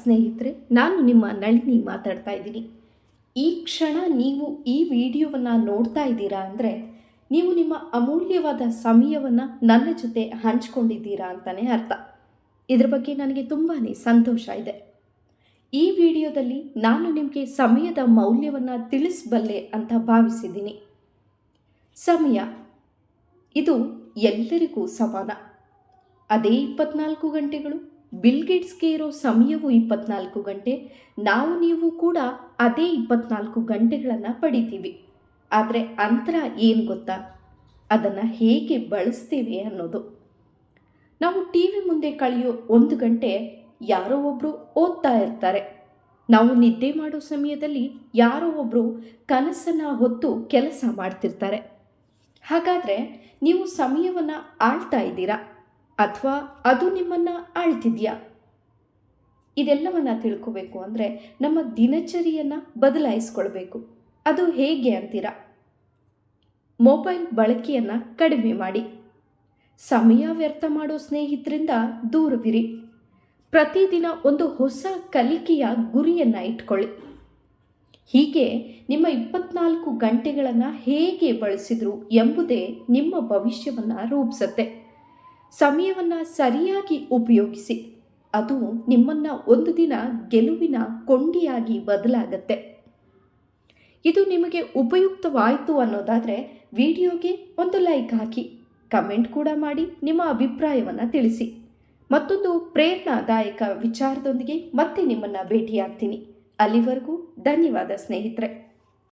ಸ್ನೇಹಿತರೆ, ನಾನು ನಿಮ್ಮ ನಳಿನಿ ಮಾತಾಡ್ತಾ ಇದ್ದೀನಿ. ಈ ಕ್ಷಣ ನೀವು ಈ ವಿಡಿಯೋವನ್ನು ನೋಡ್ತಾ ಇದ್ದೀರಾ ಅಂದರೆ, ನೀವು ನಿಮ್ಮ ಅಮೂಲ್ಯವಾದ ಸಮಯವನ್ನು ನನ್ನ ಜೊತೆ ಹಂಚ್ಕೊಂಡಿದ್ದೀರಾ ಅಂತಲೇ ಅರ್ಥ. ಇದ್ರ ಬಗ್ಗೆ ನನಗೆ ತುಂಬಾ ಸಂತೋಷ ಇದೆ. ಈ ವಿಡಿಯೋದಲ್ಲಿ ನಾನು ನಿಮಗೆ ಸಮಯದ ಮೌಲ್ಯವನ್ನು ತಿಳಿಸಬಲ್ಲೆ ಅಂತ ಭಾವಿಸಿದ್ದೀನಿ. ಸಮಯ, ಇದು ಎಲ್ಲರಿಗೂ ಸಮಾನ. ಅದೇ ಇಪ್ಪತ್ನಾಲ್ಕು ಗಂಟೆಗಳು ಬಿಲ್ ಗೇಟ್ಸ್ಗೆ ಇರೋ ಸಮಯವು ಇಪ್ಪತ್ನಾಲ್ಕು ಗಂಟೆ, ನಾವು ನೀವು ಕೂಡ ಅದೇ ಇಪ್ಪತ್ನಾಲ್ಕು ಗಂಟೆಗಳನ್ನು ಪಡಿತೀವಿ. ಆದರೆ ಅಂತರ ಏನು ಗೊತ್ತಾ? ಅದನ್ನು ಹೇಗೆ ಬಳಸ್ತೀವಿ ಅನ್ನೋದು. ನಾವು ಟಿ ವಿ ಮುಂದೆ ಕಳೆಯೋ ಒಂದು ಗಂಟೆ ಯಾರೋ ಒಬ್ಬರು ಓದ್ತಾ ಇರ್ತಾರೆ. ನಾವು ನಿದ್ದೆ ಮಾಡೋ ಸಮಯದಲ್ಲಿ ಯಾರೋ ಒಬ್ಬರು ಕನಸನ್ನು ಹೊತ್ತು ಕೆಲಸ ಮಾಡ್ತಿರ್ತಾರೆ. ಹಾಗಾದರೆ ನೀವು ಸಮಯವನ್ನು ಆಳ್ತಾ ಇದ್ದೀರಾ? ಅಥವಾ ಅದು ನಿಮ್ಮನ್ನು ಆಳ್ತಿದ್ಯಾ? ಇದೆಲ್ಲವನ್ನು ತಿಳ್ಕೋಬೇಕು ಅಂದರೆ ನಮ್ಮ ದಿನಚರಿಯನ್ನು ಬದಲಾಯಿಸ್ಕೊಳ್ಬೇಕು. ಅದು ಹೇಗೆ ಅಂತೀರಾ? ಮೊಬೈಲ್ ಬಳಕೆಯನ್ನು ಕಡಿಮೆ ಮಾಡಿ. ಸಮಯ ವ್ಯರ್ಥ ಮಾಡೋ ಸ್ನೇಹಿತರಿಂದ ದೂರವಿರಿ. ಪ್ರತಿದಿನ ಒಂದು ಹೊಸ ಕಲಿಕೆಯ ಗುರಿಯನ್ನು ಇಟ್ಕೊಳ್ಳಿ. ಹೀಗೆ ನಿಮ್ಮ ಇಪ್ಪತ್ನಾಲ್ಕು ಗಂಟೆಗಳನ್ನು ಹೇಗೆ ಬಳಸಿದ್ರು ಎಂಬುದೇ ನಿಮ್ಮ ಭವಿಷ್ಯವನ್ನು ರೂಪಿಸುತ್ತೆ. ಸಮಯವನ್ನು ಸರಿಯಾಗಿ ಉಪಯೋಗಿಸಿ. ಅದು ನಿಮ್ಮನ್ನು ಒಂದು ದಿನ ಗೆಲುವಿನ ಕೊಂಡಿಯಾಗಿ ಬದಲಾಗತ್ತೆ. ಇದು ನಿಮಗೆ ಉಪಯುಕ್ತವಾಯಿತು ಅನ್ನೋದಾದರೆ ವಿಡಿಯೋಗೆ ಒಂದು ಲೈಕ್ ಹಾಕಿ, ಕಮೆಂಟ್ ಕೂಡ ಮಾಡಿ, ನಿಮ್ಮ ಅಭಿಪ್ರಾಯವನ್ನು ತಿಳಿಸಿ. ಮತ್ತೊಂದು ಪ್ರೇರಣಾದಾಯಕ ವಿಚಾರದೊಂದಿಗೆ ಮತ್ತೆ ನಿಮ್ಮನ್ನು ಭೇಟಿಯಾಗ್ತೀನಿ. ಅಲ್ಲಿವರೆಗೂ ಧನ್ಯವಾದ ಸ್ನೇಹಿತರೆ.